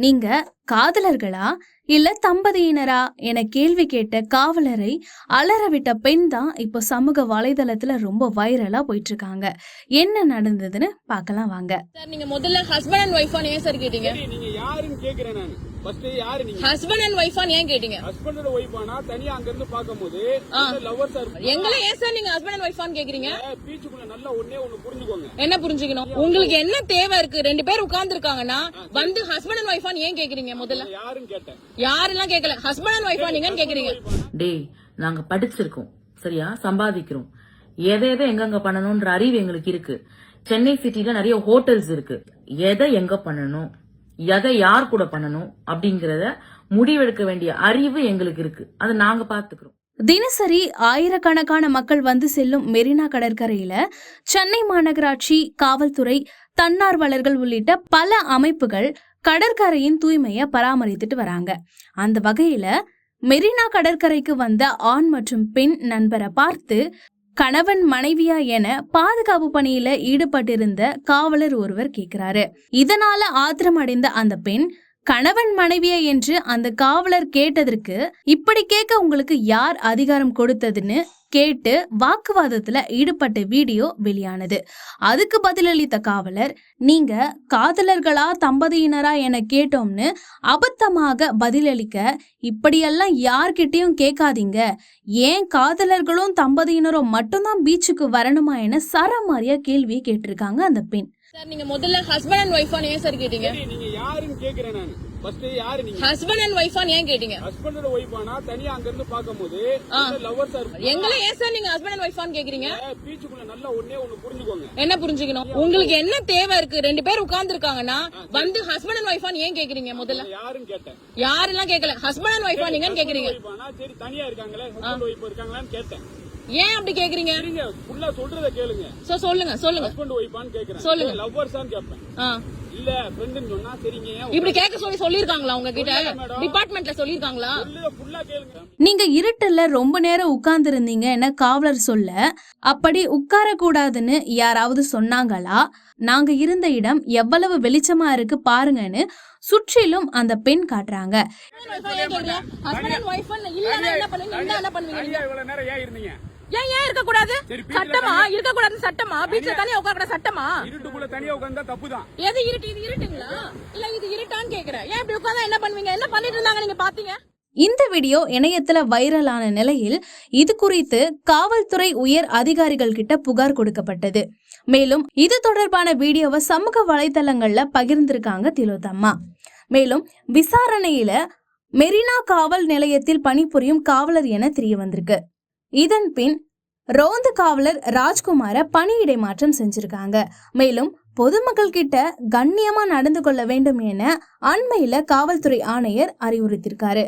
நீங்க காதலர்களா இல்ல தம்பதியினரா என கேள்வி கேட்ட காவலரை அலற விட்ட பெண் தான் இப்போ சமூக வலைதளத்துல ரொம்ப வைரலா போயிட்டு இருக்காங்க என்ன நடந்ததுன்னு பார்க்கலாம் வாங்க. சார் நீங்க முதல்ல ஹஸ்பண்ட் அண்ட் ஒய்ஃபான் ஏன் சார் கேட்டீங்க நீங்க யாருன்னு கேக்குறேன் நான். ஃபர்ஸ்ட் யாரு நீங்க? ஹஸ்பண்ட் அண்ட் ஒய்ஃபான் ஏன் கேட்டீங்க? ஹஸ்பண்டோட ஒய்ஃப் ஆனா தனியா அங்க இருந்து பாக்கும்போது லவ்வர்ஸ் எங்களை ஏன் சார் நீங்க ஹஸ்பண்ட் அண்ட் ஒய்ஃபான் கேக்குறீங்க? பீச்சுக்குள்ள நல்லா ஒண்ணே ஒண்ணு புரிஞ்சுக்கோங்க. என்ன புரிஞ்சுக்கணும்? உங்களுக்கு என்ன தேவை இருக்கு? ரெண்டு பேர் உட்கார்ந்து இருக்காங்கன்னா வந்து ஹஸ்பண்ட் அண்ட் ஒய்ஃபான் ஏன் கேக்குறீங்க முதல்ல? யாருன்னு கேட்டேன். யாரெல்லாம் கேட்கல ஹஸ்பண்ட் அண்ட் ஒய்ஃபா நீங்கன்னு கேக்குறீங்க? டேய் நாங்க படிச்சிருக்கோம். சரியா? சம்பாதிக்கிறோம். எதை எதை எங்கெங்க பண்ணணும்ன்ற அறிவு எங்களுக்கு இருக்கு. சென்னை சிட்டில நிறைய ஹோட்டல்ஸ் இருக்கு. எதை எங்க பண்ணணும்? எதை யார் கூட பண்ணணும் அப்படிங்கறத முடிவெடுக்க வேண்டிய அறிவு எங்களுக்கு இருக்கு. அதை நாங்க பாத்துக்கிறோம். தினசரி ஆயிரக்கணக்கான மக்கள் வந்து செல்லும் மெரினா கடற்கரையில சென்னை மாநகராட்சி காவல்துறை தன்னார்வலர்கள் உள்ளிட்ட பல அமைப்புகள் கடற்கரையின் தூய்மையை பராமரித்துட்டு வராங்க. அந்த வகையில மெரினா கடற்கரைக்கு வந்த ஆண் மற்றும் பெண் நண்பரை பார்த்து கணவன் மனைவியா என பாதுகாப்பு பணியில ஈடுபட்டிருந்த காவலர் ஒருவர் கேக்குறாரு. இதனால ஆத்திரமடைந்த அந்த பெண் கணவன் மனைவியா என்று அந்த காவலர் கேட்டதற்கு இப்படி கேட்க உங்களுக்கு யார் அதிகாரம் கொடுத்ததுன்னு கேட்டு வாக்குவாதத்துல ஈடுபட்ட வீடியோ வெளியானது. அதுக்கு பதிலளித்த காவலர் நீங்க காதலர்களா தம்பதியினரா என கேட்டோம்னு அபத்தமாக பதிலளிக்க இப்படியெல்லாம் யார்கிட்டயும் கேட்காதீங்க. ஏன் காதலர்களும் தம்பதியினரும் மட்டும்தான் பீச்சுக்கு வரணுமா என சரமாரியா கேள்வியை கேட்டிருக்காங்க அந்த பெண். சார் நீங்க முதல்ல ஹஸ்பண்ட் அண்ட் ஒய்ஃபான் ஏன் சார் கேட்டீங்க? சரி, நீங்க யாருன்னு கேக்குறேன் நான். ஃபர்ஸ்ட் யாரு நீங்க? ஹஸ்பண்ட் அண்ட் ஒய்ஃபான் ஏன் கேட்டீங்க? ஹஸ்பண்டோட ஒய்ஃப் ஆனா தனியா அங்க இருந்து பாக்கும்போது லவ்வர்ஸ் எங்களை ஏன் சார் நீங்க ஹஸ்பண்ட் அண்ட் ஒய்ஃபான் கேக்குறீங்க? பீச்சுக்குள்ள நல்லா ஒண்ணே ஒண்ணு புரிஞ்சுக்கோங்க. என்ன புரிஞ்சுக்கணும்? உங்களுக்கு என்ன தேவை இருக்கு? ரெண்டு பேர் உட்கார்ந்து இருக்காங்கன்னா வந்து ஹஸ்பண்ட் அண்ட் ஒய்ஃபான் ஏன் கேக்குறீங்க முதல்ல? யாருன்னு கேட்டேன். யாரெல்லாம் கேட்கல ஹஸ்பண்ட் அண்ட் ஒய்ஃபா நீங்கன்னு கேக்குறீங்க. சரி தனியா இருக்காங்களே? ஹஸ்பண்ட் ஒய்ஃப் இருக்காங்களான்னு கேட்டேன். ஏன் அப்படி கேக்குறீங்க? ஃபுல்லா சொல்றத கேளுங்க. சோ சொல்லுங்க சொல்லுங்க. ஹஸ்பண்ட் ஒய்ஃபான்னு கேக்குறேன். சொல்லுங்க. லவ்வர்ஸான்னு கேட்பேன். ஆ. இல்ல ஃப்ரெண்டுன்னு சொன்னா சரிங்க இப்படி கேட்க சொல்லி சொல்லிருக்காங்களா உங்ககிட்ட? டிபார்ட்மெண்ட்ல சொல்லிருக்காங்களா ஃபுல்லா கேளுங்க. நீங்க இருட்டுல ரொம்ப நேரம் உட்கார்ந்து இருந்தீங்க என காவலர் சொல்ல? அப்படி உட்கார கூடாதுன்னு யாராவது சொன்னாங்களா? நாங்க இருந்த இடம் எவ்வளவு வெளிச்சமா இருக்கு பாருங்கன்னு சுற்றிலும் அந்த பெண் காட்டுறாங்க. ஹஸ்பண்ட் அண்ட் என்ன பண்ணுவீங்க என்ன ஏன் ஏன் இருக்க கூடாது சட்டமா? இருக்க கூடாது சட்டமா? பீச்ல தனியா உட்கார கூடாது சட்டமா? இருட்டுக்குள்ள தனியா உட்கார்ந்தா தப்புதான். எது இருட்டு? இது இருட்டுங்களா? இல்ல இது இருட்டான்னு கேக்குறேன். ஏன் இப்படி உட்கார்ந்தா என்ன பண்ணுவீங்க? என்ன பண்ணிட்டு இருந்தாங்க நீங்க பாத்தீங்க? இந்த வீடியோ இணையத்துல வைரலான நிலையில் இது குறித்து காவல்துறை உயர் அதிகாரிகள் கிட்ட புகார் கொடுக்கப்பட்டது. மேலும் இது தொடர்பான வீடியோவை சமூக வலைதளங்கள்ல பகிர்ந்திருக்காங்க திலோத்தம்மா. மேலும் விசாரணையில மெரினா காவல் நிலையத்தில் பணிபுரியும் காவலர் என தெரிய வந்திருக்கு இதன் பின் ரோந்து காவலர் ராஜ்குமாரை பணியிடை மாற்றம் செஞ்சிருக்காங்க. மேலும் பொதுமக்கள் கிட்ட கண்ணியமா நடந்து கொள்ள வேண்டும் என அண்மையில காவல்துறை ஆணையர் அறிவுறுத்திருக்காரு.